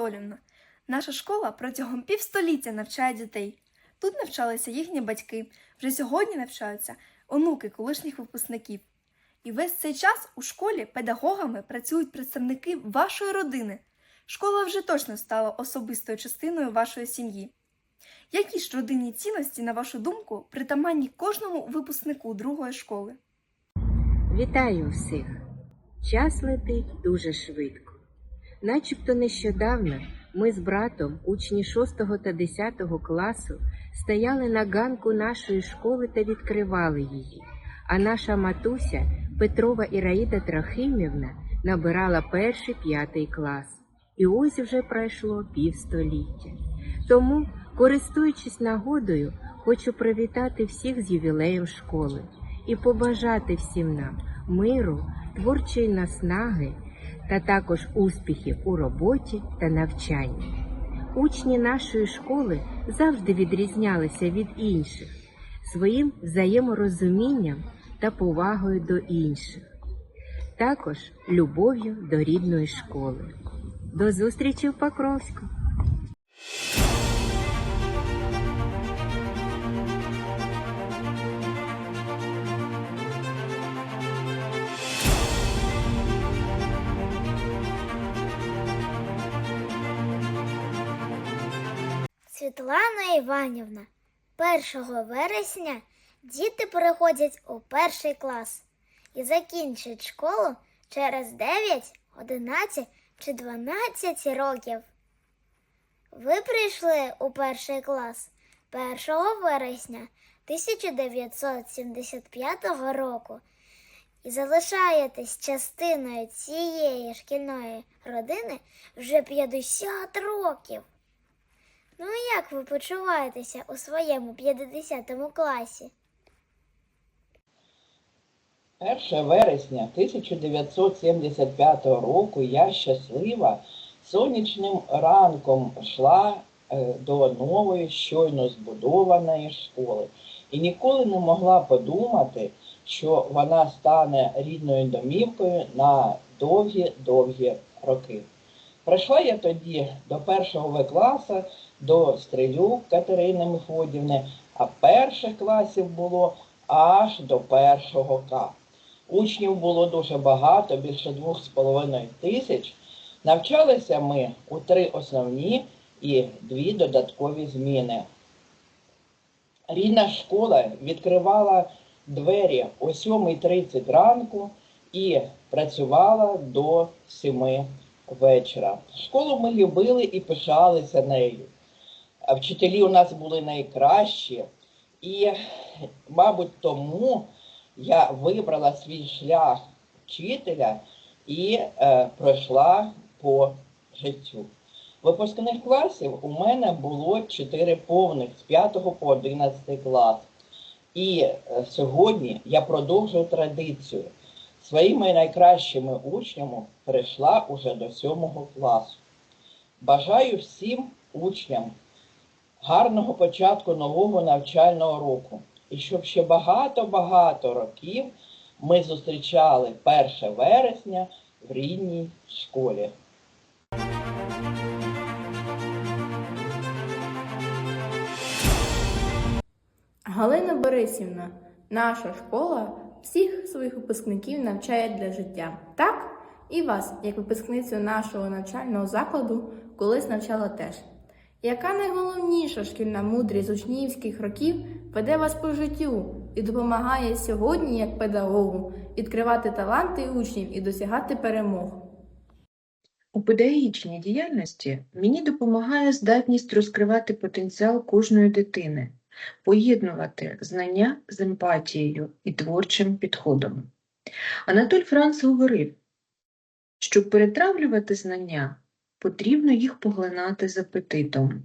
Анатолівна. Наша школа протягом півстоліття навчає дітей. Тут навчалися їхні батьки, вже сьогодні навчаються онуки колишніх випускників. І весь цей час у школі педагогами працюють представники вашої родини. Школа вже точно стала особистою частиною вашої сім'ї. Які ж родинні цінності, на вашу думку, притаманні кожному випускнику другої школи? Вітаю всіх! Час летить дуже швидко. Начебто нещодавно ми з братом, учні 6 та 10 класу, стояли на ганку нашої школи та відкривали її, а наша матуся Петрова Іраїда Трохимівна набирала перший п'ятий клас. І ось вже пройшло півстоліття. Тому, користуючись нагодою, хочу привітати всіх з ювілеєм школи і побажати всім нам миру, творчої наснаги та також успіхів у роботі та навчанні. Учні нашої школи завжди відрізнялися від інших своїм взаєморозумінням та повагою до інших, також любов'ю до рідної школи. До зустрічі в Покровську! Світлана Іванівна, 1 вересня діти переходять у перший клас і закінчать школу через 9, 11 чи 12 років. Ви прийшли у перший клас 1 вересня 1975 року і залишаєтесь частиною цієї шкільної родини вже 50 років. Ну як ви почуваєтеся у своєму 50 класі? 1 вересня 1975 року я щаслива сонячним ранком йшла е, до нової щойно збудованої школи і ніколи не могла подумати, що вона стане рідною домівкою на довгі-довгі роки. Прийшла я тоді до першого В класу, до Стрелюк Катерини Мефодівни, а перших класів було аж до першого К. Учнів було дуже багато, більше двох з половиною тисяч. Навчалися ми у три основні і дві додаткові зміни. Рідна школа відкривала двері о 7.30 ранку і працювала до 7 вечора. Школу ми любили і пишалися нею. Вчителі у нас були найкращі, і, мабуть, тому я вибрала свій шлях вчителя і е, пройшла по життю. Випускних класів у мене було 4 повних з 5 по 11 клас. І е, сьогодні я продовжую традицію. Своїми найкращими учнями перейшла уже до 7 класу. Бажаю всім учням гарного початку нового навчального року. І щоб ще багато-багато років ми зустрічали 1 вересня в рідній школі. Галина Борисівна, наша школа всіх своїх випускників навчає для життя. Так? І вас, як випускницю нашого навчального закладу, колись навчала теж. Яка найголовніша шкільна мудрість учнівських років веде вас по життю і допомагає сьогодні, як педагогу, відкривати таланти учнів і досягати перемог? У педагогічній діяльності мені допомагає здатність розкривати потенціал кожної дитини, поєднувати знання з емпатією і творчим підходом. Анатоль Франц говорив, щоб перетравлювати знання, потрібно їх поглинати з апетитом.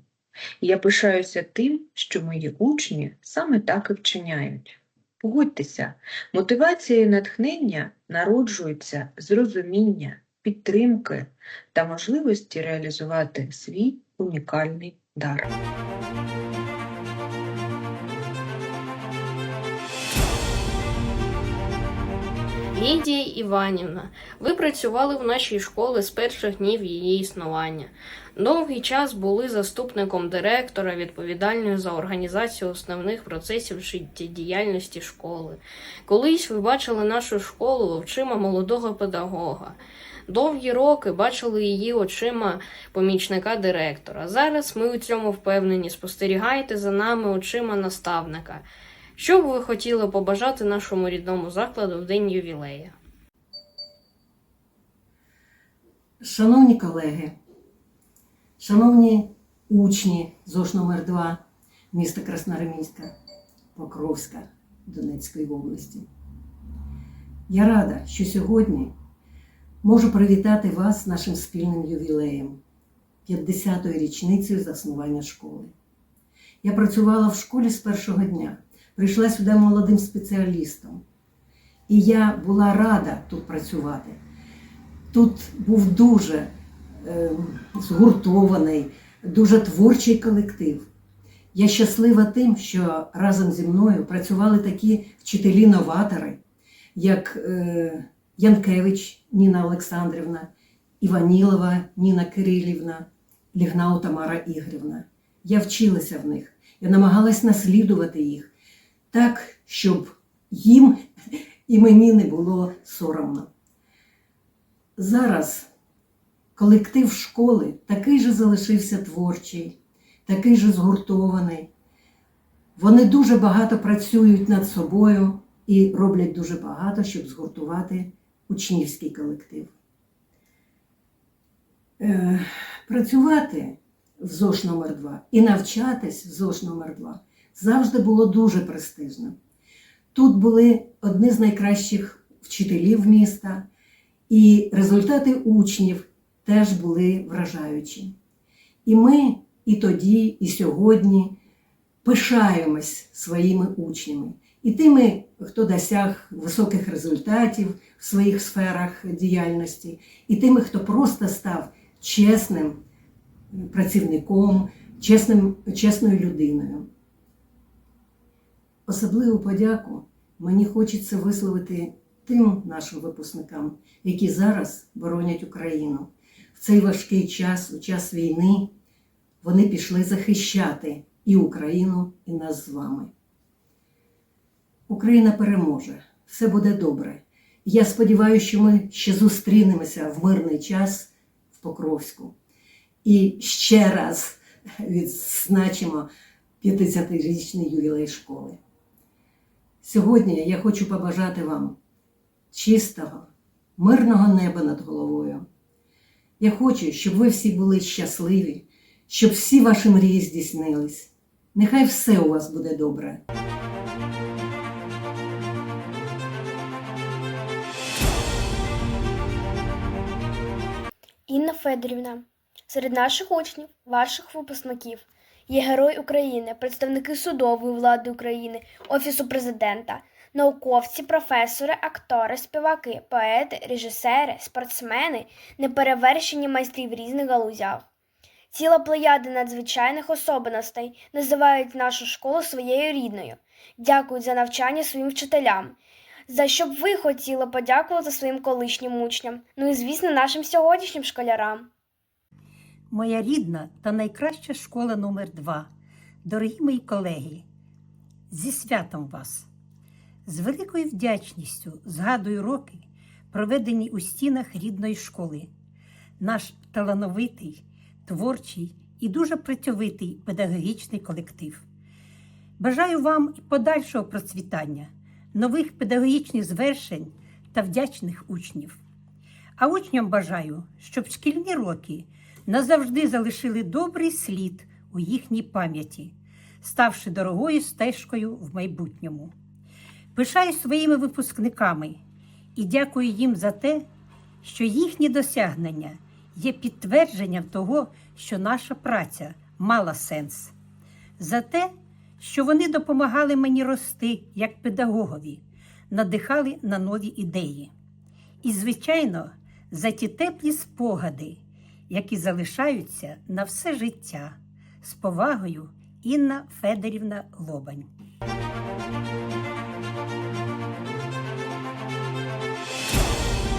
Я пишаюся тим, що мої учні саме так і вчиняють. Погодьтеся, мотивація і натхнення народжуються з розуміння, підтримки та можливості реалізувати свій унікальний дар. Лідія Іванівна, ви працювали в нашій школі з перших днів її існування. Довгий час були заступником директора, відповідальною за організацію основних процесів життєдіяльності школи. Колись ви бачили нашу школу очима молодого педагога. Довгі роки бачили її очима помічника директора. Зараз ми у цьому впевнені. Спостерігайте за нами очима наставника. Що б ви хотіли побажати нашому рідному закладу в день ювілея? Шановні колеги, шановні учні ЗОШ номер 2 міста Красноармійська, Покровська Донецької області. Я рада, що сьогодні можу привітати вас з нашим спільним ювілеєм 50-ї річницею заснування школи. Я працювала в школі з першого дня, прийшла сюди молодим спеціалістом. І я була рада тут працювати. Тут був дуже е, згуртований, дуже творчий колектив. Я щаслива тим, що разом зі мною працювали такі вчителі-новатори, як е, Янкевич Ніна Олександрівна, Іванілова Ніна Кирилівна, Лігнау Тамара Ігорівна. Я вчилася в них, я намагалась наслідувати їх так, щоб їм і мені не було соромно. Зараз колектив школи такий же залишився творчий, такий же згуртований. Вони дуже багато працюють над собою і роблять дуже багато, щоб згуртувати учнівський колектив. Е, працювати в ЗОШ номер 2 і навчатись в ЗОШ номер 2 завжди було дуже престижно. Тут були одні з найкращих вчителів міста, і результати учнів теж були вражаючі. І ми і тоді, і сьогодні пишаємось своїми учнями і тими, хто досяг високих результатів в своїх сферах діяльності, і тими, хто просто став чесним працівником, чесним, чесною людиною. Особливу подяку мені хочеться висловити тим нашим випускникам, які зараз боронять Україну. В цей важкий час, у час війни, вони пішли захищати і Україну, і нас з вами. Україна переможе, все буде добре. Я сподіваюся, що ми ще зустрінемося в мирний час в Покровську. І ще раз відзначимо 50-річний ювілей школи. Сьогодні я хочу побажати вам чистого, мирного неба над головою. Я хочу, щоб ви всі були щасливі, щоб всі ваші мрії здійснились. Нехай все у вас буде добре. Інна Федорівна, серед наших учнів, ваших випускників, є Герой України, представники судової влади України, Офісу президента, науковці, професори, актори, співаки, поети, режисери, спортсмени, неперевершені майстри в різних галузях. Ціла плеяда надзвичайних особливостей називають нашу школу своєю рідною, дякують за навчання своїм вчителям. За що б ви хотіли подякувати своїм колишнім учням, ну і звісно, нашим сьогоднішнім школярам. Моя рідна та найкраща школа номер 2 Дорогі мої колеги, зі святом вас! З великою вдячністю згадую роки, проведені у стінах рідної школи. Наш талановитий, творчий і дуже працьовитий педагогічний колектив. Бажаю вам подальшого процвітання, нових педагогічних звершень та вдячних учнів. А учням бажаю, щоб шкільні роки назавжди залишили добрий слід у їхній пам'яті, ставши дорогою стежкою в майбутньому. Пишаю своїми випускниками і дякую їм за те, що їхні досягнення є підтвердженням того, що наша праця мала сенс, за те, що вони допомагали мені рости як педагогові, надихали на нові ідеї. І, звичайно, за ті теплі спогади, які залишаються на все життя. З повагою Інна Федорівна Лобань.